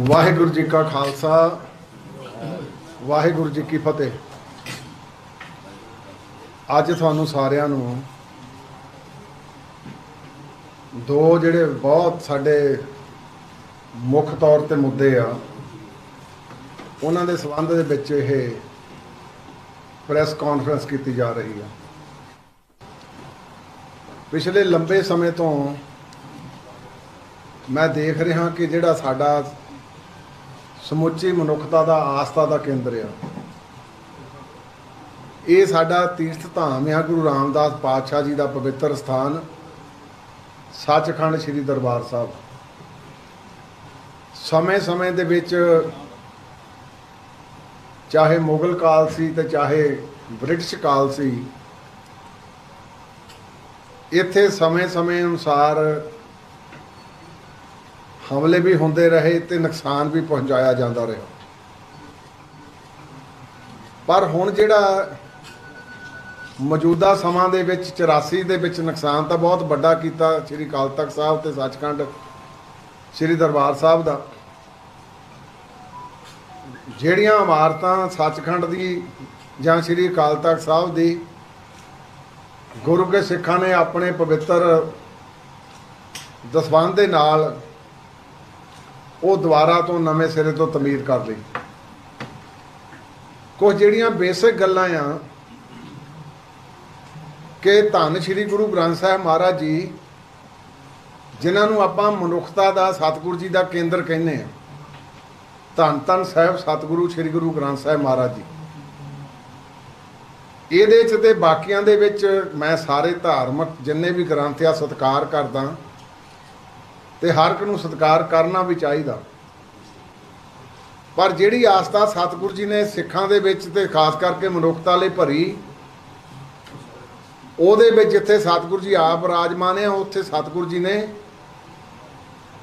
ਵਾਹਿਗੁਰੂ ਜੀ ਕਾ ਖਾਲਸਾ, ਵਾਹਿਗੁਰੂ ਜੀ ਕੀ ਫਤਿਹ। ਅੱਜ ਤੁਹਾਨੂੰ ਸਾਰਿਆਂ ਨੂੰ ਦੋ ਜਿਹੜੇ ਬਹੁਤ ਸਾਡੇ ਮੁੱਖ ਤੌਰ ਤੇ ਮੁੱਦੇ ਆ, ਉਹਨਾਂ ਦੇ ਸੰਬੰਧ ਦੇ ਵਿੱਚ ਇਹ ਪ੍ਰੈਸ ਕਾਨਫਰੰਸ ਕੀਤੀ ਜਾ ਰਹੀ ਆ। ਪਿਛਲੇ ਲੰਬੇ ਸਮੇਂ ਤੋਂ ਮੈਂ ਦੇਖ ਰਿਹਾ ਕਿ ਜਿਹੜਾ ਸਾਡਾ ਸਮੁੱਚੀ ਮਨੁੱਖਤਾ ਦਾ ਆਸਥਾ ਦਾ ਕੇਂਦਰ ਆ। ਇਹ ਸਾਡਾ ਤੀਰਥ ਧਾਮ ਆ, ਗੁਰੂ ਰਾਮਦਾਸ ਪਾਤਸ਼ਾਹ ਜੀ ਦਾ ਪਵਿੱਤਰ ਸਥਾਨ, ਸੱਚਖੰਡ ਸ੍ਰੀ ਦਰਬਾਰ ਸਾਹਿਬ। ਸਮੇਂ-ਸਮੇਂ ਦੇ ਵਿੱਚ ਚਾਹੇ ਮੁਗਲ ਕਾਲ ਸੀ ਤੇ ਚਾਹੇ ਬ੍ਰਿਟਿਸ਼ ਕਾਲ ਸੀ, ਇੱਥੇ ਸਮੇਂ-ਸਮੇਂ ਅਨੁਸਾਰ ਹਮਲੇ ਵੀ ਹੁੰਦੇ ਰਹੇ ਤੇ ਨੁਕਸਾਨ ਵੀ ਪਹੁੰਚਾਇਆ ਜਾਂਦਾ ਰਿਹਾ। ਪਰ ਹੁਣ ਜਿਹੜਾ ਮੌਜੂਦਾ ਸਮਾਂ ਦੇ ਵਿੱਚ 84 ਦੇ ਵਿੱਚ ਨੁਕਸਾਨ ਤਾਂ ਬਹੁਤ ਵੱਡਾ ਕੀਤਾ ਸ੍ਰੀ ਅਕਾਲ ਤਖਤ ਸਾਹਿਬ ਤੇ ਸੱਚਖੰਡ ਸ੍ਰੀ ਦਰਬਾਰ ਸਾਹਿਬ ਦਾ। ਜਿਹੜੀਆਂ ਇਮਾਰਤਾਂ ਸੱਚਖੰਡ ਦੀ ਜਾਂ ਸ੍ਰੀ ਅਕਾਲ ਤਖਤ ਸਾਹਿਬ ਦੀ, ਗੁਰੂ ਕੇ ਸਿੱਖਾਂ ਨੇ ਆਪਣੇ ਪਵਿੱਤਰ ਦਸਵੰਧ ਦੇ ਨਾਲ ਉਹ ਦੁਬਾਰਾ ਤੋਂ ਨਵੇਂ ਸਿਰੇ ਤੋਂ ਤਮੀਰ ਕਰ ਲਈ। ਕੁਝ ਜਿਹੜੀਆਂ ਬੇਸਿਕ ਗੱਲਾਂ ਆ ਕਿ ਧੰਨ ਸ੍ਰੀ ਗੁਰੂ ਗ੍ਰੰਥ ਸਾਹਿਬ ਮਹਾਰਾਜ ਜੀ, ਜਿਨ੍ਹਾਂ ਨੂੰ ਆਪਾਂ ਮਨੁੱਖਤਾ ਦਾ, ਸਤਿਗੁਰੂ ਜੀ ਦਾ ਕੇਂਦਰ ਕਹਿੰਦੇ ਆ। ਧੰਨ ਧੰਨ ਸਾਹਿਬ, ਸਤਿਗੁਰੂ ਸ੍ਰੀ ਗੁਰੂ ਗ੍ਰੰਥ ਸਾਹਿਬ ਮਹਾਰਾਜ ਜੀ। ਇਹਦੇ ਚ ਤੇ ਬਾਕੀਆਂ ਦੇ ਵਿੱਚ ਮੈਂ ਸਾਰੇ ਧਾਰਮਿਕ ਜਿੰਨੇ ਵੀ ਗ੍ਰੰਥ ਆ, ਸਤਿਕਾਰ ਕਰਦਾ। ਤੇ ਹਰ ਇੱਕ ਨੂੰ ਸਤਿਕਾਰ ਕਰਨਾ ਵੀ ਚਾਹੀਦਾ। ਪਰ ਜਿਹੜੀ ਆਸਥਾ ਸਤਿਗੁਰੂ ਜੀ ਨੇ ਸਿੱਖਾਂ ਦੇ ਵਿੱਚ ਤੇ ਖਾਸ ਕਰਕੇ ਮਨੁੱਖਤਾ ਲਈ ਭਰੀ, ਉਹਦੇ ਵਿੱਚ ਜਿੱਥੇ ਸਤਿਗੁਰੂ ਜੀ ਆਪ ਰਾਜਮਾਨ ਆ, ਉੱਥੇ ਸਤਿਗੁਰੂ ਜੀ ਨੇ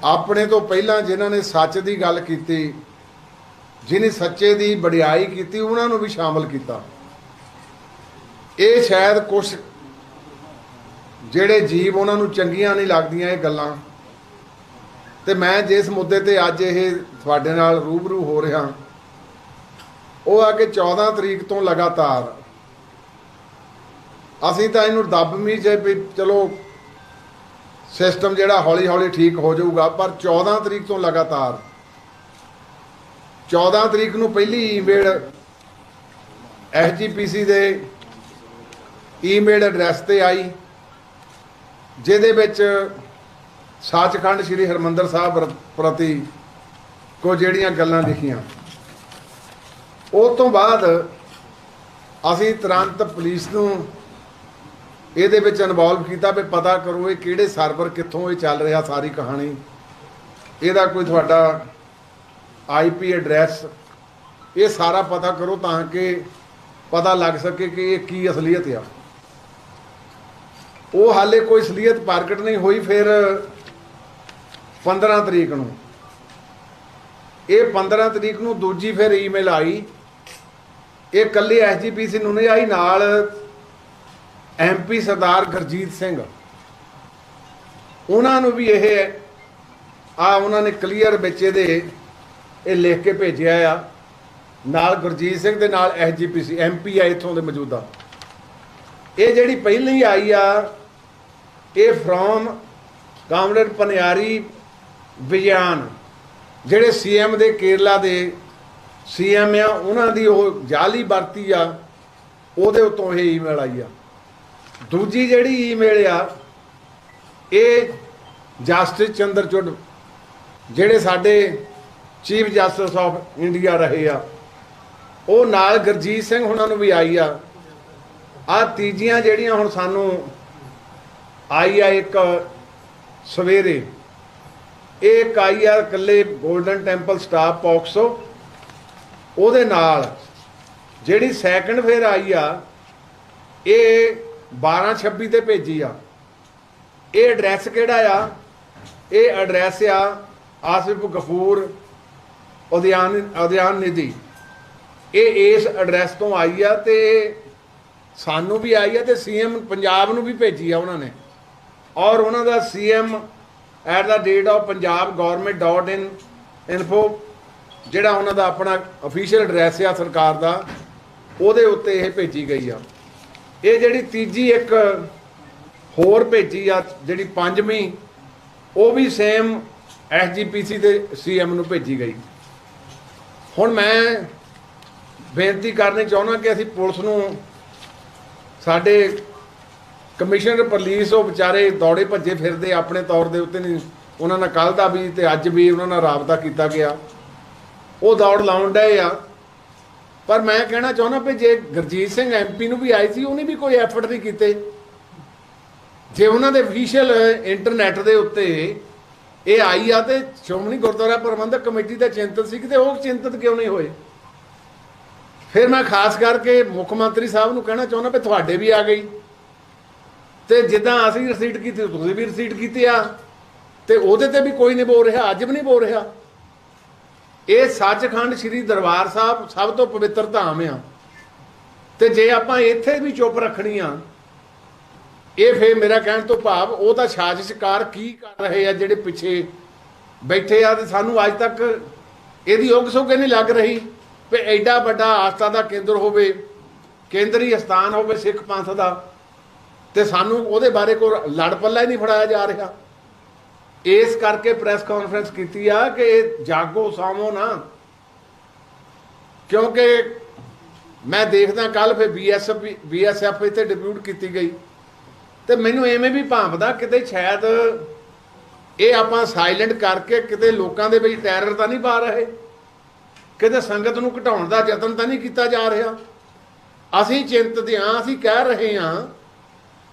ਆਪਣੇ ਤੋਂ ਪਹਿਲਾਂ ਜਿਨ੍ਹਾਂ ਨੇ ਸੱਚ ਦੀ ਗੱਲ ਕੀਤੀ, ਜਿਨੇ ਸੱਚੇ ਦੀ ਵਡਿਆਈ ਕੀਤੀ, ਉਹਨਾਂ ਨੂੰ ਵੀ ਸ਼ਾਮਲ ਕੀਤਾ। ਇਹ ਸ਼ਾਇਦ ਕੁਝ ਜਿਹੜੇ ਜੀਵ ਉਹਨਾਂ ਨੂੰ ਚੰਗੀਆਂ ਨਹੀਂ ਲੱਗਦੀਆਂ ਇਹ ਗੱਲਾਂ। ਤੇ ਮੈਂ ਜਿਸ ਮੁੱਦੇ ਤੇ ਅੱਜ ਇਹ ਤੁਹਾਡੇ ਨਾਲ ਰੂਬਰੂ ਹੋ ਰਿਹਾ, ਉਹ ਆ ਕਿ 14 ਤਰੀਕ ਤੋਂ ਲਗਾਤਾਰ ਅਸੀਂ ਤਾਂ ਇਹਨੂੰ ਦੱਬ ਵੀ ਜੇ ਵੀ ਚਲੋ ਸਿਸਟਮ ਜਿਹੜਾ ਹੌਲੀ ਹੌਲੀ ਠੀਕ ਹੋ ਜਾਊਗਾ, ਪਰ 14 ਤਰੀਕ ਤੋਂ ਲਗਾਤਾਰ 14 ਤਰੀਕ ਨੂੰ ਪਹਿਲੀ ਈਮੇਲ ਐਸਜੀਪੀਸੀ ਦੇ ਈਮੇਲ ਐਡਰੈਸ ਤੇ ਆਈ, ਜਿਹਦੇ ਵਿੱਚ ਸੱਚਖੰਡ ਸ੍ਰੀ ਹਰਮੰਦਰ ਸਾਹਿਬ ਪ੍ਰਤੀ ਕੋ ਜਿਹੜੀਆਂ ਗੱਲਾਂ ਲਿਖੀਆਂ। ਉਹ ਤੋਂ ਬਾਅਦ ਅਸੀਂ ਤੁਰੰਤ ਪੁਲਿਸ ਨੂੰ ਇਹਦੇ ਵਿੱਚ ਇਨਵੋਲਵ ਕੀਤਾ ਵੀ ਪਤਾ ਕਰੋ ਇਹ ਕਿਹੜੇ ਸਰਵਰ ਕਿੱਥੋਂ ਇਹ ਚੱਲ ਰਿਹਾ ਸਾਰੀ ਕਹਾਣੀ। ਇਹਦਾ ਕੋਈ ਤੁਹਾਡਾ ਆਈਪੀ ਐਡਰੈਸ ਇਹ ਸਾਰਾ ਪਤਾ ਕਰੋ ਤਾਂ ਕਿ ਪਤਾ ਲੱਗ ਸਕੇ ਕਿ ਇਹ ਕੀ ਅਸਲੀਅਤ ਆ। ਉਹ ਹਾਲੇ ਕੋਈ ਅਸਲੀਅਤ ਪ੍ਰਗਟ ਨਹੀਂ ਹੋਈ, ਫਿਰ 15 ਤਰੀਕ ਨੂੰ। ਇਹ 15 ਤਰੀਕ ਨੂੰ ਦੂਜੀ ਫਿਰ ਈਮੇਲ ਆਈ। ਇਹ ਕੱਲੇ ਐਸਜੀਪੀਸੀ ਨੂੰ ਨਹੀਂ ਆਈ, ਨਾਲ ਐਮਪੀ ਸਰਦਾਰ ਗੁਰਜੀਤ ਸਿੰਘ। ਉਹਨਾਂ ਨੂੰ ਵੀ ਇਹ ਆ, ਉਹਨਾਂ ਨੇ ਕਲੀਅਰ ਵਿੱਚ ਇਹਦੇ ਇਹ ਲਿਖ ਕੇ ਭੇਜਿਆ ਆ। ਨਾਲ ਗੁਰਜੀਤ ਸਿੰਘ ਦੇ ਨਾਲ ਐਸਜੀਪੀਸੀ ਐਮਪੀ ਆ ਇਥੋਂ ਦੇ ਮੌਜੂਦਾ। ਇਹ ਜਿਹੜੀ ਪਹਿਲੀ ਆਈ ਆ, ਇਹ ਫਰੋਮ ਕਾਮਰੇਡ ਪਨਿਆਰੀ ਵਿਗਿਆਨ। ਜਿਹੜੇ ਸੀਐਮ ਦੇ ਕੇਰਲਾ ਦੇ ਸੀਐਮ ਆ, ਉਹਨਾਂ ਦੀ ਉਹ ਜਾਲੀ ਵਰਤੀ ਆ, ਉਹਦੇ ਉੱਤੋਂ ਇਹ ਈਮੇਲ ਆਈ ਆ। ਦੂਜੀ ਜਿਹੜੀ ਈਮੇਲ ਆ, ਇਹ ਜਸਟਿਸ ਚੰਦਰਚੂਡ ਜਿਹੜੇ ਸਾਡੇ ਚੀਫ ਜਸਟਿਸ ਆਫ ਇੰਡੀਆ ਰਹੇ ਆ, ਉਹ ਨਾਲ ਗੁਰਜੀਤ ਸਿੰਘ ਉਹਨਾਂ ਨੂੰ ਵੀ ਆਈ ਆ। ਆ ਤੀਜੀਆਂ ਜਿਹੜੀਆਂ ਹੁਣ ਸਾਨੂੰ ਆਈ ਆ ਇੱਕ ਸਵੇਰੇ। ਇਹ ਇੱਕ ਆਈ ਆ ਇਕੱਲੇ 골ਡਨ ਟੈਂਪਲ ਸਟਾਫ ਪੌਕਸੋ ਉਹਦੇ ਨਾਲ ਜਿਹੜੀ ਸੈਕੰਡ ਫੇਰ ਆਈ ਆ, ਇਹ 1226 ਤੇ ਭੇਜੀ ਆ। ਇਹ ਐਡਰੈਸ ਕਿਹੜਾ ਆ? ਇਹ ਐਡਰੈਸ ਆ ਆਸਿਫ ਗਫੂਰ ਉਦਿਆਨ ਉਦਿਆਨ ਨਿਧੀ। ਇਹ ਇਸ ਐਡਰੈਸ ਤੋਂ ਆਈ ਆ ਤੇ ਸਾਨੂੰ ਵੀ ਆਈ ਆ ਤੇ ਸੀਐਮ ਪੰਜਾਬ ਨੂੰ ਵੀ ਭੇਜੀ ਆ ਉਹਨਾਂ ਨੇ। ਔਰ ਉਹਨਾਂ ਦਾ CM at the rate of Punjab government dot in info ਜਿਹੜਾ ਉਹਨਾਂ ਦਾ ਆਪਣਾ ਅਫੀਸ਼ੀਅਲ ਐਡਰੈਸ ਆ ਸਰਕਾਰ ਦਾ, ਉਹਦੇ ਉੱਤੇ ਇਹ ਭੇਜੀ ਗਈ ਆ। ਇਹ ਜਿਹੜੀ ਤੀਜੀ ਇੱਕ ਹੋਰ ਭੇਜੀ ਆ, ਜਿਹੜੀ ਪੰਜਵੀਂ, ਉਹ ਵੀ ਸੇਮ ਐਸਜੀਪੀਸੀ ਦੇ ਸੀਐਮ ਨੂੰ ਭੇਜੀ ਗਈ। ਹੁਣ ਮੈਂ ਬੇਨਤੀ ਕਰਨੀ ਚਾਹੁੰਦਾ ਕਿ ਅਸੀਂ ਪੁਲਿਸ ਨੂੰ ਸਾਡੇ ਕਮਿਸ਼ਨਰ ਪੁਲਿਸ ਉਹ ਵਿਚਾਰੇ ਦੌੜੇ ਭੱਜੇ ਫਿਰਦੇ, ਆਪਣੇ ਤੌਰ ਦੇ ਉੱਤੇ ਨਹੀਂ। ਉਹਨਾਂ ਨਾਲ ਕੱਲ ਦਾ ਵੀ ਤੇ ਅੱਜ ਵੀ ਉਹਨਾਂ ਨਾਲ ਰਾਬਤਾ ਕੀਤਾ ਗਿਆ। ਉਹ ਦੌੜ ਲਾਉਣ ਡਏ ਆ। ਪਰ ਮੈਂ ਕਹਿਣਾ ਚਾਹੁੰਦਾ ਵੀ ਜੇ ਗੁਰਜੀਤ ਸਿੰਘ ਐਮਪੀ ਨੂੰ ਵੀ ਆਈ ਸੀ, ਉਹਨੇ ਵੀ ਕੋਈ ਐਫਰਟ ਨਹੀਂ ਕੀਤੇ। ਜੇ ਉਹਨਾਂ ਦੇ ਅਫੀਸ਼ੀਅਲ ਇੰਟਰਨੈਟ ਦੇ ਉੱਤੇ ਇਹ ਆਈ ਆ ਤੇ ਸ਼੍ਰੋਮਣੀ ਗੁਰਦੁਆਰਾ ਪ੍ਰਬੰਧਕ ਕਮੇਟੀ ਦਾ ਚਿੰਤਤ ਸੀ ਕਿ ਉਹ ਚਿੰਤਤ ਕਿਉਂ ਨਹੀਂ ਹੋਏ? ਫਿਰ ਮੈਂ ਖਾਸ ਕਰਕੇ ਮੁੱਖ ਮੰਤਰੀ ਸਾਹਿਬ ਨੂੰ ਕਹਿਣਾ ਚਾਹੁੰਦਾ ਵੀ ਤੁਹਾਡੇ ਵੀ ਆ ਗਈ। ਤੇ ਜਿੱਦਾਂ ਅਸੀਂ ਰਸੀਟ ਕੀਤੀ, ਤੁਸੀਂ ਵੀ ਰਸੀਟ ਕੀਤੀ ਆ। ਤੇ ਉਹਦੇ ਤੇ ਵੀ ਕੋਈ ਨਹੀਂ ਬੋਲ ਰਿਹਾ, ਅੱਜ ਵੀ ਨਹੀਂ ਬੋਲ ਰਿਹਾ। ਇਹ ਸੱਚਖੰਡ ਸ੍ਰੀ ਦਰਬਾਰ ਸਾਹਿਬ ਸਭ ਤੋਂ ਪਵਿੱਤਰ ਧਾਮ ਆ। ਤੇ ਜੇ ਆਪਾਂ ਇੱਥੇ ਵੀ ਚੁੱਪ ਰੱਖਣੀ ਆ, ਇਹ ਫੇ ਮੇਰਾ ਕਹਿਣ ਤੋਂ ਭਾਵ ਉਹ ਤਾਂ ਸਾਜ਼ਿਸ਼ਕਾਰ ਕੀ ਕਰ ਰਹੇ ਆ ਜਿਹੜੇ ਪਿੱਛੇ ਬੈਠੇ ਆ ਤੇ ਸਾਨੂੰ ਅੱਜ ਤੱਕ ਇਹਦੀ ਉਗ ਸੁਗੇ ਨਹੀਂ ਲੱਗ ਰਹੀ ਵੀ ਐਡਾ ਵੱਡਾ ਆਸਥਾ ਦਾ ਕੇਂਦਰ ਹੋਵੇ, ਕੇਂਦਰੀ ਸਥਾਨ ਹੋਵੇ ਸਿੱਖ ਪੰਥ ਦਾ। ਤੇ ਸਾਨੂੰ ਉਹਦੇ ਬਾਰੇ ਕੋਈ ਲੜ ਪੱਲਾ ਹੀ ਨਹੀਂ ਫੜਾਇਆ ਜਾ ਰਿਹਾ। ਇਸ ਕਰਕੇ ਪ੍ਰੈਸ ਕਾਨਫਰੰਸ ਕੀਤੀ ਆ ਕਿ ਇਹ ਜਾਗੋ ਸਾਮੋ ਨਾ। ਕਿਉਂਕਿ ਮੈਂ ਦੇਖਦਾ ਕੱਲ ਫਿਰ ਬੀਐਸਐਫ ਬੀਐਸਐਫ ਇੱਥੇ ਡਿਪਿਊਟ ਕੀਤੀ ਗਈ। ਤੇ ਮੈਨੂੰ ਐਵੇਂ ਵੀ ਭਾਂਪਦਾ ਕਿਤੇ ਸ਼ਾਇਦ ਇਹ ਆਪਾਂ ਸਾਇਲੈਂਟ ਕਰਕੇ ਕਿਤੇ ਲੋਕਾਂ ਦੇ ਵਿੱਚ ਟੈਰਰ ਤਾਂ ਨਹੀਂ ਪਾ ਰਹੇ। ਕਿਤੇ ਸੰਗਤ ਨੂੰ ਘਟਾਉਣ ਦਾ ਯਤਨ ਤਾਂ ਨਹੀਂ ਕੀਤਾ ਜਾ ਰਿਹਾ। ਅਸੀਂ ਚਿੰਤਤ ਹਾਂ, ਅਸੀਂ ਕਹਿ ਰਹੇ ਹਾਂ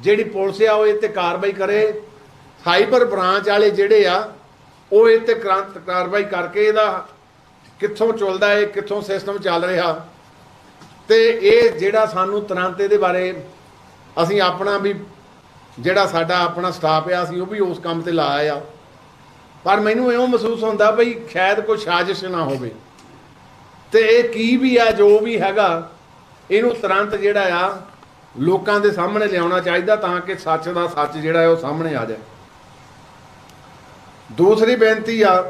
ਜਿਹੜੀ ਪੁਲਿਸ ਆ, ਉਹ ਇਹ ਤੇ ਕਾਰਵਾਈ ਕਰੇ। ਸਾਈਬਰ ਬ੍ਰਾਂਚ ਵਾਲੇ ਜਿਹੜੇ ਆ, ਉਹ ਇਹ ਤੇ ਕ੍ਰਾਂਤ ਕਾਰਵਾਈ ਕਰਕੇ ਇਹਦਾ ਕਿੱਥੋਂ ਚੱਲਦਾ ਹੈ ਕਿੱਥੋਂ ਸਿਸਟਮ ਚੱਲ ਰਿਹਾ। ਤੇ ਇਹ ਜਿਹੜਾ ਸਾਨੂੰ ਤੁਰੰਤ ਇਹਦੇ ਬਾਰੇ ਅਸੀਂ ਆਪਣਾ ਵੀ, ਜਿਹੜਾ ਸਾਡਾ ਆਪਣਾ ਸਟਾਫ ਆ, ਅਸੀਂ ਉਹ ਵੀ ਉਸ ਕੰਮ ਤੇ ਲਾਇਆ ਆ। ਪਰ ਮੈਨੂੰ ਇਉਂ ਮਹਿਸੂਸ ਹੁੰਦਾ ਬਈ, ਸ਼ਾਇਦ ਕੋਈ ਸਾਜ਼ਿਸ਼ ਨਾ ਹੋਵੇ। ਤੇ ਇਹ ਕੀ ਵੀ ਆ, ਜੋ ਵੀ ਹੈਗਾ, ਇਹਨੂੰ ਤੁਰੰਤ ਜਿਹੜਾ ਆ ਲੋਕਾਂ ਦੇ ਸਾਹਮਣੇ ਲਿਆਉਣਾ ਚਾਹੀਦਾ ਤਾਂ ਕਿ ਸੱਚ ਦਾ ਸੱਚ ਜਿਹੜਾ ਹੈ ਉਹ ਸਾਹਮਣੇ ਆ ਜਾਏ। ਦੂਸਰੀ ਬੇਨਤੀ ਆ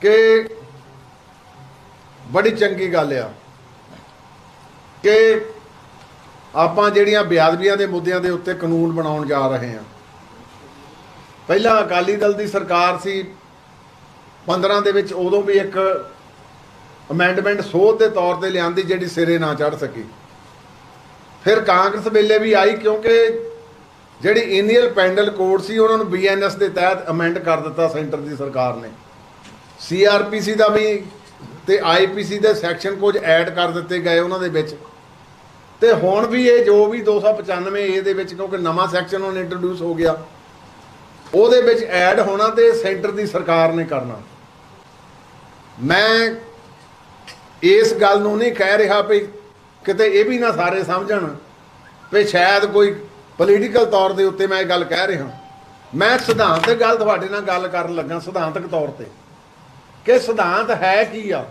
ਕਿ ਬੜੀ ਚੰਗੀ ਗੱਲ ਆ ਕਿ ਆਪਾਂ ਜਿਹੜੀਆਂ ਬਿਆਦਬੀਆਂ ਦੇ ਮੁੱਦਿਆਂ ਦੇ ਉੱਤੇ ਕਾਨੂੰਨ ਬਣਾਉਣ ਜਾ ਰਹੇ ਹਾਂ। ਪਹਿਲਾਂ ਅਕਾਲੀ ਦਲ ਦੀ ਸਰਕਾਰ ਸੀ 15 ਦੇ ਵਿੱਚ ਉਦੋਂ ਵੀ ਇੱਕ ਅਮੈਂਡਮੈਂਟ ਸੋਧ ਦੇ ਤੌਰ ਤੇ ਲਿਆਂਦੀ ਜਿਹੜੀ ਸਿਰੇ ਨਾ ਚੜ ਸਕੀ। ਫਿਰ ਕਾਂਗਰਸ ਵੇਲੇ ਵੀ ਆਈ ਕਿਉਂਕਿ ਜਿਹੜੀ ਇੰਡੀਅਨ ਪੈਂਡਲ ਕੋਡ ਸੀ, ਉਹਨਾਂ ਨੂੰ ਬੀਐਨਐਸ ਦੇ ਤਹਿਤ ਅਮੈਂਡ ਕਰ ਦਿੱਤਾ ਸੈਂਟਰ ਦੀ ਸਰਕਾਰ ਨੇ। ਸੀਆਰਪੀਸੀ ਦਾ ਵੀ ਤੇ ਆਈਪੀਸੀ ਦੇ ਸੈਕਸ਼ਨ ਕੁਝ ਐਡ ਕਰ ਦਿੱਤੇ ਗਏ ਉਹਨਾਂ ਦੇ ਵਿੱਚ। ਤੇ ਹੁਣ ਵੀ ਇਹ ਜੋ ਵੀ 295 ਏ ਦੇ ਵਿੱਚ ਕਿਉਂਕਿ ਨਵਾਂ ਸੈਕਸ਼ਨ ਹੁਣ ਇੰਟਰੋਡਿਊਸ ਹੋ ਗਿਆ, ਉਹਦੇ ਵਿੱਚ ਐਡ ਹੋਣਾ ਤੇ ਸੈਂਟਰ ਦੀ ਸਰਕਾਰ ਨੇ ਕਰਨਾ। ਮੈਂ ਇਸ ਗੱਲ ਨੂੰ ਨਹੀਂ ਕਹਿ ਰਿਹਾ ਵੀ ਕਿਤੇ ਇਹ ਵੀ ਨਾ ਸਾਰੇ ਸਮਝਣ ਵੀ ਸ਼ਾਇਦ ਕੋਈ ਪੋਲੀਟੀਕਲ ਤੌਰ ਦੇ ਉੱਤੇ ਮੈਂ ਇਹ ਗੱਲ ਕਹਿ ਰਿਹਾ। ਮੈਂ ਸਿਧਾਂਤਕ ਗੱਲ ਤੁਹਾਡੇ ਨਾਲ ਗੱਲ ਕਰਨ ਲੱਗਾ, ਸਿਧਾਂਤਕ ਤੌਰ ਤੇ। ਕਿ ਸਿਧਾਂਤ ਹੈ ਕੀ ਆ?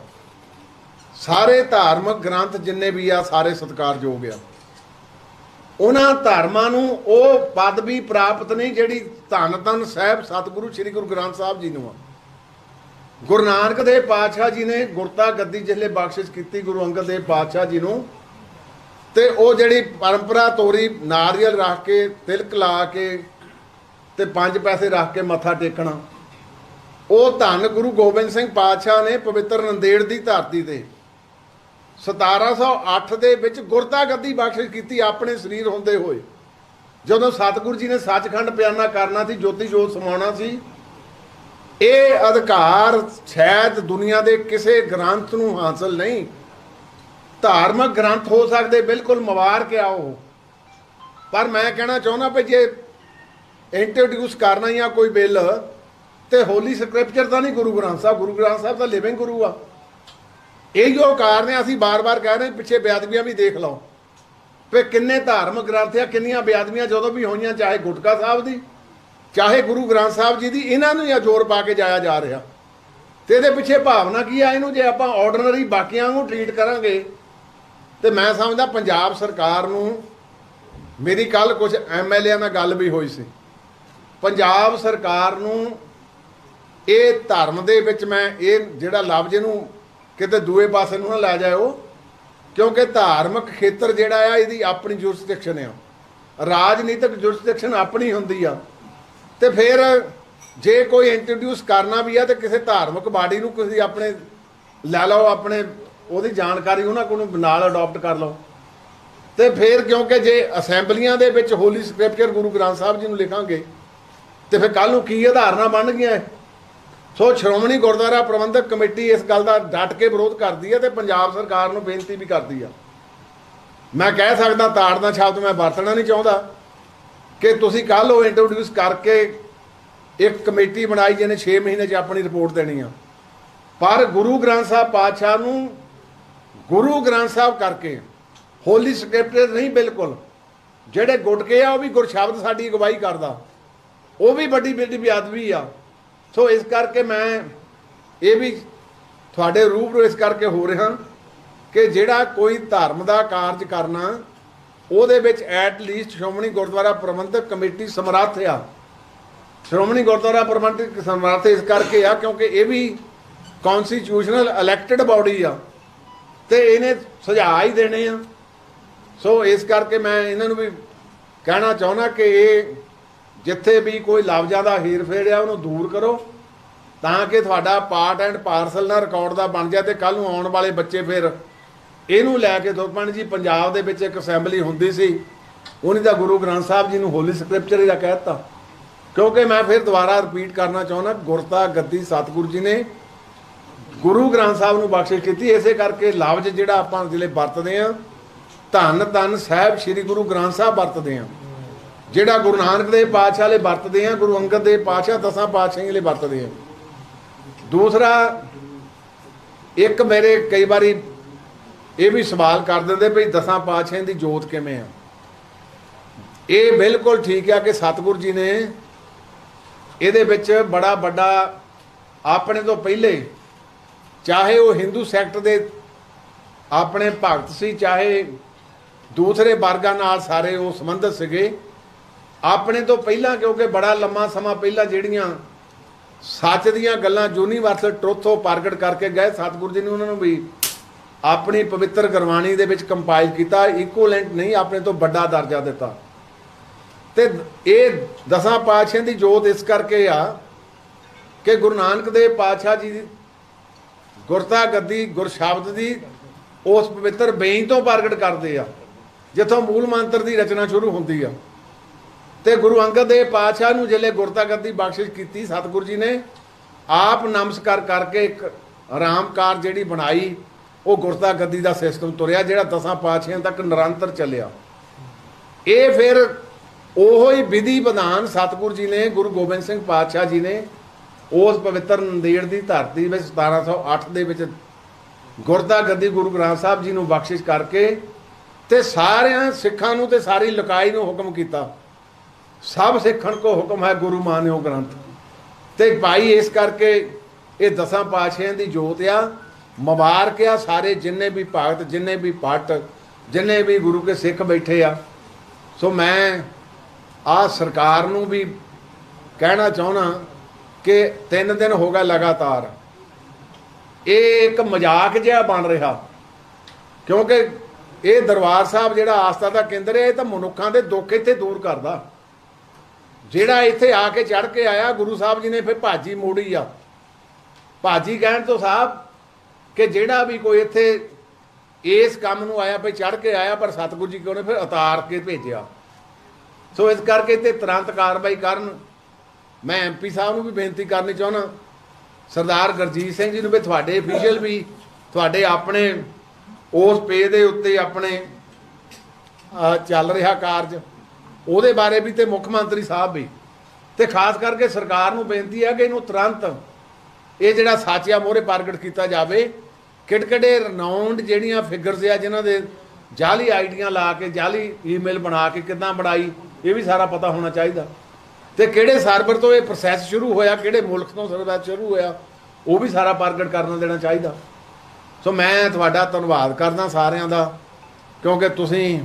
ਸਾਰੇ ਧਾਰਮਿਕ ਗ੍ਰੰਥ ਜਿੰਨੇ ਵੀ ਆ, ਸਾਰੇ ਸਤਿਕਾਰਯੋਗ ਆ। ਉਹਨਾਂ ਧਰਮਾਂ ਨੂੰ ਉਹ ਪਦਵੀ ਪ੍ਰਾਪਤ ਨਹੀਂ ਜਿਹੜੀ ਧੰਨ ਧੰਨ ਸਾਹਿਬ, ਸਤਿਗੁਰੂ, ਸ੍ਰੀ ਗੁਰੂ ਗ੍ਰੰਥ ਸਾਹਿਬ ਜੀ ਨੂੰ ਆ। ਗੁਰੂ ਨਾਨਕ ਦੇਵ ਪਾਤਸ਼ਾਹ ਜੀ ਨੇ ਗੁਰਤਾ ਗੱਦੀ ਜਿਹੜੇ ਬਖਸ਼ਿਸ਼ ਕੀਤੀ, ਗੁਰੂ ਅੰਗਦ ਦੇਵ ਪਾਤਸ਼ਾਹ ਜੀ ਨੂੰ। ਤੇ ਉਹ ਜਿਹੜੀ ਪਰੰਪਰਾ ਤੋਰੀ ਨਾਰੀਅਲ ਰੱਖ ਕੇ, ਤਿਲਕ ਲਾ ਕੇ ਤੇ ਪੰਜ ਪੈਸੇ ਰੱਖ ਕੇ ਮੱਥਾ ਟੇਕਣਾ। ਉਹ ਧੰਨ ਗੁਰੂ ਗੋਬਿੰਦ ਸਿੰਘ ਪਾਤਸ਼ਾਹ ਨੇ ਪਵਿੱਤਰ ਨੰਦੇੜ ਦੀ ਧਰਤੀ ਤੇ 1708 ਦੇ ਵਿੱਚ ਗੁਰਤਾ ਗੱਦੀ ਬਖਸ਼ਿਸ਼ ਕੀਤੀ ਆਪਣੇ ਸਰੀਰ ਹੁੰਦੇ ਹੋਏ। ਜਦੋਂ ਸਤਿਗੁਰੂ ਜੀ ਨੇ ਸੱਚਖੰਡ ਪਿਆਨਾ ਕਰਨਾ ਸੀ, ਜੋਤੀ ਜੋਤ ਸਮਾਉਣਾ ਸੀ, ਇਹ ਅਧਿਕਾਰ ਸ਼ਾਇਦ ਦੁਨੀਆ ਦੇ ਕਿਸੇ ਗ੍ਰੰਥ ਨੂੰ ਹਾਸਲ ਨਹੀਂ ਧਾਰਮਿਕ ਗ੍ਰੰਥ ਹੋ ਸਕਦੇ, ਬਿਲਕੁਲ ਮੁਬਾਰਕ ਆ ਉਹ ਪਰ ਮੈਂ ਕਹਿਣਾ ਚਾਹੁੰਦਾ ਵੀ ਜੇ ਇੰਟਰੋਡਿਊਸ ਕਰਨਾ ਜਾਂ ਕੋਈ ਬਿੱਲ, ਤੇ ਹੋਲੀ ਸਕ੍ਰਿਪਚਰ ਤਾਂ ਨਹੀਂ ਗੁਰੂ ਗ੍ਰੰਥ ਸਾਹਿਬ, ਗੁਰੂ ਗ੍ਰੰਥ ਸਾਹਿਬ ਤਾਂ ਲਿਵਿੰਗ ਗੁਰੂ ਆ। ਇਹੀ ਉਹ ਕਾਰਨ ਹੈ ਅਸੀਂ ਬਾਰ-ਬਾਰ ਕਹਿ ਰਹੇ ਪਿੱਛੇ ਬੇਅਦਬੀਆਂ ਵੀ ਦੇਖ ਲਓ। ਵੀ ਕਿੰਨੇ ਧਾਰਮਿਕ ਗ੍ਰੰਥ ਆ, ਕਿੰਨੀਆਂ ਬੇਅਦਬੀਆਂ ਜਦੋਂ ਵੀ ਹੋਈਆਂ, ਚਾਹੇ ਗੁਟਕਾ ਸਾਹਿਬ ਦੀ, ਚਾਹੇ ਗੁਰੂ ਗ੍ਰੰਥ ਸਾਹਿਬ ਜੀ ਦੀ, ਇਹਨਾਂ ਨੂੰ ਹੀ ਜ਼ੋਰ ਪਾ ਕੇ ਜਾਇਆ ਜਾ ਰਿਹਾ। ਤੇ ਇਹਦੇ ਪਿੱਛੇ ਭਾਵਨਾ ਕੀ ਆ ਇਹਨੂੰ? ਜੇ ਆਪਾਂ ਆਰਡੀਨਰੀ ਬਾਕੀਆਂ ਨੂੰ ਟ੍ਰੀਟ ਕਰਾਂਗੇ ਤੇ ਮੈਂ ਸਮਝਦਾ ਪੰਜਾਬ ਸਰਕਾਰ ਨੂੰ ਮੇਰੀ ਕੱਲ ਕੁਝ ਐਮਐਲਏ ਨਾਲ ਗੱਲ ਵੀ ਹੋਈ ਸੀ। ਪੰਜਾਬ ਸਰਕਾਰ ਨੂੰ ਇਹ ਧਰਮ ਦੇ ਵਿੱਚ ਮੈਂ ਇਹ ਜਿਹੜਾ ਲਫ਼ਜ਼ ਇਹਨੂੰ ਕਿਤੇ ਦੂਏ ਪਾਸੇ ਨੂੰ ਨਾ ਲੈ ਜਾਇਓ, ਕਿਉਂਕਿ ਧਾਰਮਿਕ ਖੇਤਰ ਜਿਹੜਾ ਆ, ਇਹਦੀ ਆਪਣੀ ਜੁਰਿਸਡਿਕਸ਼ਨ ਆ। ਰਾਜਨੀਤਿਕ ਜੁਰਿਸਡਿਕਸ਼ਨ ਆਪਣੀ ਹੁੰਦੀ ਆ। ਤੇ ਫਿਰ ਜੇ ਕੋਈ ਇੰਟਰੋਡਿਊਸ ਕਰਨਾ ਵੀ ਆ, ਤੇ ਕਿਸੇ ਧਾਰਮਿਕ ਬਾਡੀ ਨੂੰ ਤੁਸੀਂ ਆਪਣੇ ਲੈ ਲਓ, ਆਪਣੇ ਉਹਦੀ ਜਾਣਕਾਰੀ ਉਹਨਾਂ ਕੋਲੋਂ ਨਾਲ ਅਡਾਪਟ ਕਰ ਲਓ। ਤੇ ਫਿਰ ਕਿਉਂਕਿ ਜੇ ਅਸੈਂਬਲੀਆਂ ਦੇ ਵਿੱਚ ਹੋਲੀ ਸਕ੍ਰਿਪਚਰ ਗੁਰੂ ਗ੍ਰੰਥ ਸਾਹਿਬ ਜੀ ਨੂੰ ਲਿਖਾਂਗੇ, ਤੇ ਫਿਰ ਕੱਲ ਨੂੰ ਕੀ ਆਧਾਰਨਾ ਬਣ ਗਈਆਂ ਸੋ ਸ਼੍ਰੋਮਣੀ ਗੁਰਦੁਆਰਾ ਪ੍ਰਬੰਧਕ ਕਮੇਟੀ ਇਸ ਗੱਲ ਦਾ ਡਟ ਕੇ ਵਿਰੋਧ ਕਰਦੀ ਹੈ ਤੇ ਪੰਜਾਬ ਸਰਕਾਰ ਨੂੰ ਬੇਨਤੀ ਵੀ ਕਰਦੀ ਆ। ਮੈਂ ਕਹਿ ਸਕਦਾ ਤਾੜਨਾ ਸ਼ਬਦ ਮੈਂ ਵਰਤਣਾ ਨਹੀਂ ਚਾਹੁੰਦਾ ਕਿ ਤੁਸੀਂ ਕੱਲ ਉਹ ਇੰਟਰੋਡਿਊਸ ਕਰਕੇ ਇੱਕ ਕਮੇਟੀ ਬਣਾਈ ਜਿਹਨੇ 6 ਮਹੀਨੇ 'ਚ ਆਪਣੀ ਰਿਪੋਰਟ ਦੇਣੀ ਆ। ਪਰ ਗੁਰੂ ਗ੍ਰੰਥ ਸਾਹਿਬ ਪਾਤਸ਼ਾਹ ਨੂੰ ਗੁਰੂ ਗ੍ਰੰਥ ਸਾਹਿਬ ਕਰਕੇ ਹੋਲੀ ਸਕ੍ਰਿਪਚਰ ਨਹੀਂ ਬਿਲਕੁਲ, ਜਿਹੜੇ ਗੁਟਕੇ ਆ, ਉਹ ਵੀ ਗੁਰਸ਼ਬਦ ਸਾਡੀ ਅਗਵਾਈ ਕਰਦਾ। ਉਹ ਵੀ ਵੱਡੀ ਵੱਡੀ ਬੇਅਦਬੀ ਆ। ਸੋ ਇਸ ਕਰਕੇ ਮੈਂ ਇਹ ਵੀ ਤੁਹਾਡੇ ਰੂਬਰੂ ਇਸ ਕਰਕੇ ਹੋ ਰਿਹਾ ਕਿ ਜਿਹੜਾ ਕੋਈ ਧਰਮ ਦਾ ਕਾਰਜ ਕਰਨਾ, ਉਹਦੇ ਵਿੱਚ at least Shiromani Gurdwara Prabandhak Committee ਸਮਰੱਥ ਆ। ਸ਼੍ਰੋਮਣੀ ਗੁਰਦੁਆਰਾ ਪ੍ਰਬੰਧਕ ਸਮਰੱਥ ਇਸ ਕਰਕੇ ਆ ਕਿਉਂਕਿ ਇਹ ਵੀ ਕਨਸਟੀਟਿਊਸ਼ਨਲ ਇਲੈਕਟਿਡ ਬਾਡੀ ਆ। ਤੇ ਇਹਨੇ ਸੁਝਾਅ ਹੀ ਦੇਣੇ ਆ। ਸੋ ਇਸ ਕਰਕੇ ਮੈਂ ਇਹਨਾਂ ਨੂੰ ਵੀ ਕਹਿਣਾ ਚਾਹੁੰਦਾ ਕਿ ਇਹ ਜਿੱਥੇ ਵੀ ਕੋਈ ਲਫ਼ਜ਼ਾਂ ਦਾ ਹੇਰ ਫੇਰ ਆ, ਉਹਨੂੰ ਦੂਰ ਕਰੋ ਤਾਂ ਕਿ ਤੁਹਾਡਾ ਪਾਰਟ ਐਂਡ ਪਾਰਸਲ ਨਾਲ ਰਿਕਾਰਡ ਦਾ ਬਣ ਜਾਏ ਤੇ ਕੱਲ ਨੂੰ ਆਉਣ ਵਾਲੇ ਬੱਚੇ ਫਿਰ ਇਹਨੂੰ ਲੈ ਕੇ ਦੁਰਪਣ ਜੀ, ਪੰਜਾਬ ਦੇ ਵਿੱਚ ਇੱਕ ਅਸੈਂਬਲੀ ਹੁੰਦੀ ਸੀ। ਉਹਨੇ ਦਾ ਗੁਰੂ ਗ੍ਰੰਥ ਸਾਹਿਬ ਜੀ ਨੂੰ ਹੋਲੀ ਸਕ੍ਰਿਪਚਰ ਹੀ ਦਾ ਕਹਿਤਾ ਕਿਉਂਕਿ ਮੈਂ ਫਿਰ ਦੁਬਾਰਾ ਰਿਪੀਟ ਕਰਨਾ ਚਾਹੁੰਦਾ, ਗੁਰਤਾ ਗੱਦੀ ਸਤਿਗੁਰੂ ਜੀ ਨੇ ਗੁਰੂ ਗ੍ਰੰਥ ਸਾਹਿਬ ਨੂੰ ਬਖਸ਼ਿਸ਼ ਕੀਤੀ। ਇਸੇ ਕਰਕੇ ਲਫ਼ਜ਼ ਜਿਹੜਾ ਆਪਾਂ ਜਿਹੜੇ ਵਰਤਦੇ ਆ ਧੰਨ ਧੰਨ ਸਾਹਿਬ ਸ੍ਰੀ ਗੁਰੂ ਗ੍ਰੰਥ ਸਾਹਿਬ ਵਰਤਦੇ ਆ ਜਿਹੜਾ ਗੁਰੂ ਨਾਨਕ ਦੇਵ ਪਾਤਸ਼ਾਹ ਲਈ ਵਰਤਦੇ ਆ ਗੁਰੂ ਅੰਗਦ ਦੇਵ ਪਾਤਸ਼ਾਹ ਦਸਾਂ ਪਾਤਸ਼ਾਹਾਂ ਲਈ ਵਰਤਦੇ ਆ ਦੂਸਰਾ, ਇੱਕ ਮੇਰੇ ਕਈ ਵਾਰੀ ਇਹ ਵੀ ਸਵਾਲ ਕਰ ਦਿੰਦੇ ਵੀ ਦਸਾਂ ਪਾਤਸ਼ਾਹਾਂ ਦੀ ਜੋਤ ਕਿਵੇਂ ਆ? ਇਹ ਬਿਲਕੁਲ ਠੀਕ ਆ ਕਿ ਸਤਿਗੁਰੂ ਜੀ ਨੇ ਇਹਦੇ ਵਿੱਚ ਬੜਾ ਵੱਡਾ, ਆਪਣੇ ਤੋਂ ਪਹਿਲੇ ਚਾਹੇ ਉਹ ਹਿੰਦੂ ਸੈਕਟ ਦੇ ਆਪਣੇ ਭਗਤ ਸੀ, ਚਾਹੇ ਦੂਸਰੇ ਵਰਗਾਂ ਨਾਲ ਸਾਰੇ ਉਹ ਸੰਬੰਧਿਤ ਸੀਗੇ, ਆਪਣੇ ਤੋਂ ਪਹਿਲਾਂ ਕਿਉਂਕਿ ਬੜਾ ਲੰਮਾ ਸਮਾਂ ਪਹਿਲਾਂ ਜਿਹੜੀਆਂ ਸੱਚ ਦੀਆਂ ਗੱਲਾਂ ਯੂਨੀਵਰਸਲ ਟਰੁੱਥੋਂ ਪ੍ਰਗਟ ਕਰਕੇ ਗਏ, ਸਤਿਗੁਰੂ ਜੀ ਨੇ ਉਹਨਾਂ ਨੂੰ ਵੀ ਆਪਣੀ ਪਵਿੱਤਰ ਗੁਰਬਾਣੀ ਦੇ ਵਿੱਚ ਕੰਪਾਈਲ ਕੀਤਾ ਇਕੁਇਵਲੈਂਟ ਨਹੀਂ, ਆਪਣੇ ਤੋਂ ਵੱਡਾ ਦਰਜਾ ਦਿੱਤਾ। ਤੇ ਇਹ ਦਸਾਂ ਪਾਤਸ਼ਾਹਾਂ ਦੀ ਜੋਤ ਇਸ ਕਰਕੇ ਆ ਕਿ ਗੁਰੂ ਨਾਨਕ ਦੇਵ ਪਾਤਸ਼ਾਹ ਜੀ ਗੁਰਤਾ ਗੱਦੀ ਗੁਰਸ਼ਬਦ ਦੀ, ਉਸ ਪਵਿੱਤਰ ਬੇਈ ਤੋਂ ਪ੍ਰਗਟ ਕਰਦੇ ਆ, ਜਿੱਥੋਂ ਮੂਲ ਮੰਤਰ ਦੀ ਰਚਨਾ ਸ਼ੁਰੂ ਹੁੰਦੀ ਆ। ਤੇ ਗੁਰੂ ਅੰਗਦ ਦੇਵ ਪਾਤਸ਼ਾਹ ਨੂੰ ਜਿਹੜੇ ਗੁਰਤਾ ਗੱਦੀ ਬਖਸ਼ਿਸ਼ ਕੀਤੀ, ਸਤਿਗੁਰੂ ਜੀ ਨੇ ਆਪ ਨਮਸਕਾਰ ਕਰਕੇ ਇੱਕ ਆਰਾਮਕਾਰ ਜਿਹੜੀ ਬਣਾਈ, ਉਹ ਗੁਰਤਾ ਗੱਦੀ ਦਾ ਸਿਸਟਮ ਤੁਰਿਆ, ਜਿਹੜਾ ਦਸਾਂ ਪਾਤਸ਼ਾਹਾਂ ਤੱਕ ਨਿਰੰਤਰ ਚੱਲਿਆ। ਇਹ ਫਿਰ ਉਹੋ ਹੀ ਵਿਧੀ ਵਿਧਾਨ ਸਤਿਗੁਰੂ ਜੀ ਨੇ, ਗੁਰੂ ਗੋਬਿੰਦ ਸਿੰਘ ਪਾਤਸ਼ਾਹ ਜੀ ਨੇ ਉਸ ਪਵਿੱਤਰ ਨੰਦੇੜ ਦੀ ਧਰਤੀ ਵਿੱਚ 1708 ਦੇ ਵਿੱਚ ਗੁਰਦਾ ਗੱਦੀ ਗੁਰੂ ਗ੍ਰੰਥ ਸਾਹਿਬ ਜੀ ਨੂੰ ਬਖਸ਼ਿਸ਼ ਕਰਕੇ ਤੇ ਸਾਰਿਆਂ ਸਿੱਖਾਂ ਨੂੰ ਤੇ ਸਾਰੀ ਲੁਕਾਈ ਨੂੰ ਹੁਕਮ ਕੀਤਾ। ਸਭ ਸਿੱਖਣ ਕੋ ਹੁਕਮ ਹੈ ਗੁਰੂ ਮਾਨਿਓ ਗ੍ਰੰਥ। ਤੇ ਭਾਈ ਇਸ ਕਰਕੇ ਇਹ ਦਸਾਂ ਪਾਤਸ਼ਾਹਾਂ ਦੀ ਜੋਤ ਆ, ਮੁਬਾਰਕ ਆ ਸਾਰੇ ਜਿੰਨੇ ਵੀ ਭਗਤ, ਜਿੰਨੇ ਵੀ ਪਟ ਜਿੰਨੇ ਵੀ ਗੁਰੂ ਕੇ ਸਿੱਖ ਬੈਠੇ ਆ। ਸੋ ਮੈਂ ਆ ਸਰਕਾਰ ਨੂੰ ਵੀ ਕਹਿਣਾ ਚਾਹੁੰਦਾ ਕਿ ਤਿੰਨ ਦਿਨ ਹੋ ਗਏ ਲਗਾਤਾਰ। ਇਹ ਇੱਕ ਮਜ਼ਾਕ ਜਿਹਾ ਬਣ ਰਿਹਾ। ਕਿਉਂਕਿ ਇਹ ਦਰਬਾਰ ਸਾਹਿਬ ਜਿਹੜਾ ਆਸਥਾ ਦਾ ਕੇਂਦਰ ਹੈ, ਇਹ ਤਾਂ ਮਨੁੱਖਾਂ ਦੇ ਦੁੱਖ ਇੱਥੇ ਦੂਰ ਕਰਦਾ। ਜਿਹੜਾ ਇੱਥੇ ਆ ਕੇ ਚੜ ਕੇ ਆਇਆ, ਗੁਰੂ ਸਾਹਿਬ ਜੀ ਨੇ ਫਿਰ ਭਾਜੀ ਮੋੜੀ ਆ। ਭਾਜੀ ਕਹਿਣ ਤੋਂ ਸਾਹਿਬ ਕਿ ਜਿਹੜਾ ਵੀ ਕੋਈ ਇੱਥੇ ਇਸ ਕੰਮ ਨੂੰ ਆਇਆ ਭਈ ਚੜ ਕੇ ਆਇਆ, ਪਰ ਸਤਿਗੁਰੂ ਜੀ ਕਿਉਂ ਨੇ ਫਿਰ ਉਤਾਰ ਕੇ ਭੇਜਿਆ। ਸੋ ਇਸ ਕਰਕੇ ਤੇ ਤੁਰੰਤ ਕਾਰਵਾਈ ਕਰਨ ਮੈਂ ਐਮਪੀ ਸਾਹਿਬ ਨੂੰ ਵੀ ਬੇਨਤੀ ਕਰਨੀ ਚਾਹੁੰਦਾ, ਸਰਦਾਰ ਗੁਰਜੀਤ ਸਿੰਘ ਜੀ ਨੂੰ ਵੀ, ਤੁਹਾਡੇ ਅਫੀਸ਼ੀਅਲ ਵੀ, ਤੁਹਾਡੇ ਆਪਣੇ ਉਸ ਪੇਜ ਦੇ ਉੱਤੇ ਆਪਣੇ ਚੱਲ ਰਿਹਾ ਕਾਰਜ, ਉਹਦੇ ਬਾਰੇ ਵੀ ਤੇ ਮੁੱਖ ਮੰਤਰੀ ਸਾਹਿਬ ਵੀ। ਤੇ ਖਾਸ ਕਰਕੇ ਸਰਕਾਰ ਨੂੰ ਬੇਨਤੀ ਹੈ ਕਿ ਇਹਨੂੰ ਤੁਰੰਤ ਇਹ ਜਿਹੜਾ ਸਾਚਿਆ ਮੋਹਰੇ ਪ੍ਰਗਟ ਕੀਤਾ ਜਾਵੇ। ਕਿਹੜੇ ਰਨਾਉਂਡ ਜਿਹੜੀਆਂ ਫਿਗਰਸ ਆ, ਜਿਨ੍ਹਾਂ ਦੇ ਜਾਲੀ ਆਈਡੀਆਂ ਲਾ ਕੇ, ਜਾਲੀ ਈਮੇਲ ਬਣਾ ਕੇ ਕਿੱਦਾਂ ਬਣਾਈ, ਇਹ ਵੀ ਸਾਰਾ ਪਤਾ ਹੋਣਾ ਚਾਹੀਦਾ। ਤੇ ਕਿਹੜੇ ਸਰਵਰ ਤੋਂ ਇਹ ਪ੍ਰੋਸੈਸ ਸ਼ੁਰੂ ਹੋਇਆ, ਕਿਹੜੇ ਮੁਲਕ ਤੋਂ ਸਰਵਰ ਸ਼ੁਰੂ ਹੋਇਆ, ਉਹ ਵੀ ਸਾਰਾ ਪ੍ਰਗਟ ਕਰਨਾ ਦੇਣਾ ਚਾਹੀਦਾ। ਸੋ ਮੈਂ ਤੁਹਾਡਾ ਧੰਨਵਾਦ ਕਰਦਾ ਸਾਰਿਆਂ ਦਾ, ਕਿਉਂਕਿ ਤੁਸੀਂ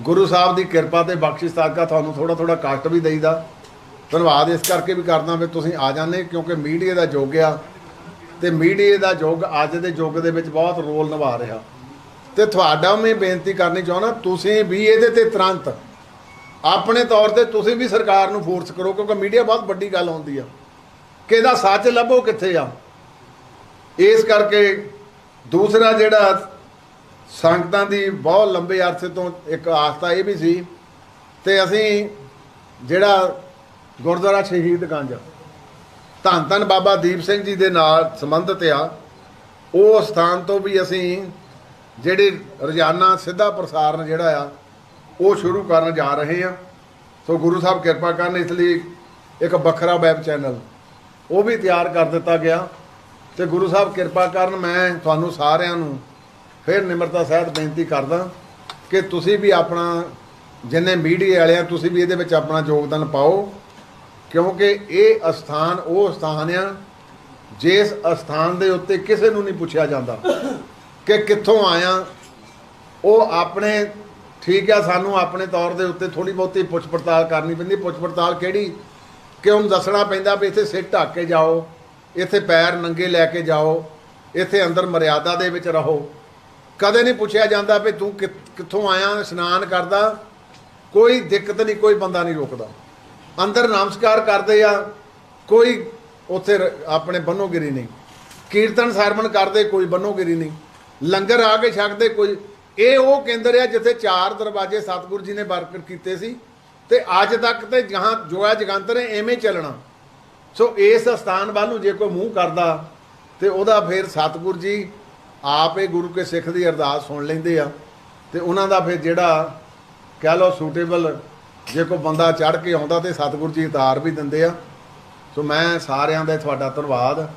ਗੁਰੂ ਸਾਹਿਬ ਦੀ ਕਿਰਪਾ ਤੇ ਬਖਸ਼ਿਸ਼ ਸਦਕਾ ਤੁਹਾਨੂੰ ਥੋੜਾ ਥੋੜਾ ਕਸ਼ਟ ਵੀ ਦੇਈਦਾ। ਧੰਨਵਾਦ ਇਸ ਕਰਕੇ ਵੀ ਕਰਦਾ ਵੀ ਤੁਸੀਂ ਆ ਜਾਂਦੇ, ਕਿਉਂਕਿ ਮੀਡੀਆ ਦਾ ਯੁੱਗ ਆ, ਤੇ ਮੀਡੀਆ ਦਾ ਯੁੱਗ ਅੱਜ ਦੇ ਯੁੱਗ ਦੇ ਵਿੱਚ ਬਹੁਤ ਰੋਲ ਨਿਭਾ ਰਿਹਾ। ਤੇ ਤੁਹਾਡਾ ਮੈਂ ਬੇਨਤੀ ਕਰਨੀ ਚਾਹੁੰਦਾ, ਤੁਸੀਂ ਵੀ ਇਹਦੇ ਤੇ ਤੁਰੰਤ ਆਪਣੇ ਤੌਰ ਤੇ ਤੁਸੀਂ ਵੀ ਸਰਕਾਰ ਨੂੰ ਫੋਰਸ ਕਰੋ, ਕਿਉਂਕਿ ਮੀਡੀਆ ਬਹੁਤ ਵੱਡੀ ਗੱਲ ਹੁੰਦੀ ਆ। ਕਿ ਇਹਦਾ ਸੱਚ ਲੱਭੋ, ਕਿੱਥੇ ਆ? ਇਸ ਕਰਕੇ ਦੂਸਰਾ ਜਿਹੜਾ ਸੰਗਤਾਂ ਦੀ ਬਹੁਤ ਲੰਬੇ ਅਰਸੇ ਤੋਂ ਇੱਕ ਆਸਤਾ ਇਹ ਵੀ ਸੀ, ਤੇ ਅਸੀਂ ਜਿਹੜਾ ਗੁਰਦੁਆਰਾ ਸ਼ਹੀਦ ਗੰਜ ਧੰਨ ਧੰਨ ਬਾਬਾ ਦੀਪ ਸਿੰਘ ਜੀ ਦੇ ਨਾਲ ਸੰਬੰਧਿਤ ਆ, ਉਹ ਸਥਾਨ ਤੋਂ ਵੀ ਅਸੀਂ ਜਿਹੜੇ ਰੋਜ਼ਾਨਾ ਸਿੱਧਾ ਪ੍ਰਸਾਰਣ ਜਿਹੜਾ ਆ ਉਹ ਸ਼ੁਰੂ ਕਰਨ ਜਾ ਰਹੇ ਆ। ਸੋ ਗੁਰੂ ਸਾਹਿਬ ਕਿਰਪਾ ਕਰਨ, ਇਸ ਲਈ ਇੱਕ ਵੱਖਰਾ ਵੈਬ ਚੈਨਲ ਉਹ ਵੀ ਤਿਆਰ ਕਰ ਦਿੱਤਾ ਗਿਆ। ਤੇ ਗੁਰੂ ਸਾਹਿਬ ਕਿਰਪਾ ਕਰਨ, ਮੈਂ ਤੁਹਾਨੂੰ ਸਾਰਿਆਂ ਨੂੰ ਫਿਰ ਨਿਮਰਤਾ ਸਹਿਤ ਬੇਨਤੀ ਕਰਦਾ ਕਿ ਤੁਸੀਂ ਵੀ ਆਪਣਾ ਜਿੰਨੇ ਮੀਡੀਆ ਵਾਲੇ ਆ ਤੁਸੀਂ ਵੀ ਇਹਦੇ ਵਿੱਚ ਆਪਣਾ ਯੋਗਦਾਨ ਪਾਓ। ਕਿਉਂਕਿ ਇਹ ਅਸਥਾਨ, ਉਹ ਸਥਾਨ ਆ ਜਿਸ ਅਸਥਾਨ ਦੇ ਉੱਤੇ ਕਿਸੇ ਨੂੰ ਨਹੀਂ ਪੁੱਛਿਆ ਜਾਂਦਾ ਕਿ ਕਿੱਥੋਂ ਆਇਆ। ਉਹ ਆਪਣੇ ਠੀਕ ਆ, ਸਾਨੂੰ ਆਪਣੇ ਤੌਰ ਦੇ ਉੱਤੇ ਥੋੜੀ ਬਹੁਤੀ ਪੁੱਛ ਪੜਤਾਲ ਕਰਨੀ ਪੈਂਦੀ। ਪੁੱਛ ਪੜਤਾਲ ਕਿਹੜੀ? ਕਿ ਉਹਨੂੰ ਦੱਸਣਾ ਪੈਂਦਾ ਵੀ ਇੱਥੇ ਸਿਰ ਢੱਕ ਕੇ ਜਾਓ, ਇੱਥੇ ਪੈਰ ਨੰਗੇ ਲੈ ਕੇ ਜਾਓ, ਇੱਥੇ ਅੰਦਰ ਮਰਿਆਦਾ ਦੇ ਵਿੱਚ ਰਹੋ। ਕਦੇ ਨਹੀਂ ਪੁੱਛਿਆ ਜਾਂਦਾ ਵੀ ਤੂੰ ਕਿ- ਕਿੱਥੋਂ ਆਇਆ, ਇਸ਼ਨਾਨ ਕਰਦਾ? ਕੋਈ ਦਿੱਕਤ ਨਹੀਂ, ਕੋਈ ਬੰਦਾ ਨਹੀਂ ਰੋਕਦਾ। ਅੰਦਰ ਨਮਸਕਾਰ ਕਰਦੇ ਆ, ਕੋਈ ਉੱਥੇ ਆਪਣੇ ਬੰਨੋਗਿਰੀ ਨਹੀਂ। ਕੀਰਤਨ ਸਰਵਣ ਕਰਦੇ, ਕੋਈ ਬੰਨੋਗਿਰੀ ਨਹੀਂ। ਲੰਗਰ ਆ ਕੇ ਛਕਦੇ, ਕੋਈ ਇਹ ਉਹ ਕੇਂਦਰ ਆ ਜਿੱਥੇ ਚਾਰ ਦਰਵਾਜ਼ੇ ਸਤਿਗੁਰੂ ਜੀ ਨੇ ਬਰਕਰ ਕੀਤੇ ਸੀ ਤੇ ਅੱਜ ਤੱਕ ਤੇ ਜਹਾਂ ਜੋਆ ਜਗੰਤਰ ਹੈ, ਐਵੇਂ ਚੱਲਣਾ। ਸੋ ਇਸ ਸਥਾਨ ਵੱਲ ਨੂੰ ਜੇ ਕੋਈ ਮੂੰਹ ਕਰਦਾ, ਤੇ ਉਹਦਾ ਫਿਰ ਸਤਿਗੁਰੂ ਜੀ ਆਪ ਇਹ ਗੁਰੂ ਕੇ ਸਿੱਖ ਦੀ ਅਰਦਾਸ ਸੁਣ ਲੈਂਦੇ ਆ। ਤੇ ਉਹਨਾਂ ਦਾ ਫਿਰ ਜਿਹੜਾ ਕਹਿ ਲਓ ਸੂਟੇਬਲ ਜੇ ਕੋਈ ਬੰਦਾ ਚੜ ਕੇ ਆਉਂਦਾ ਤੇ ਸਤਿਗੁਰੂ ਜੀ ਉਤਾਰ ਵੀ ਦਿੰਦੇ ਆ। ਸੋ ਮੈਂ ਸਾਰਿਆਂ ਦਾ ਤੁਹਾਡਾ ਧੰਨਵਾਦ।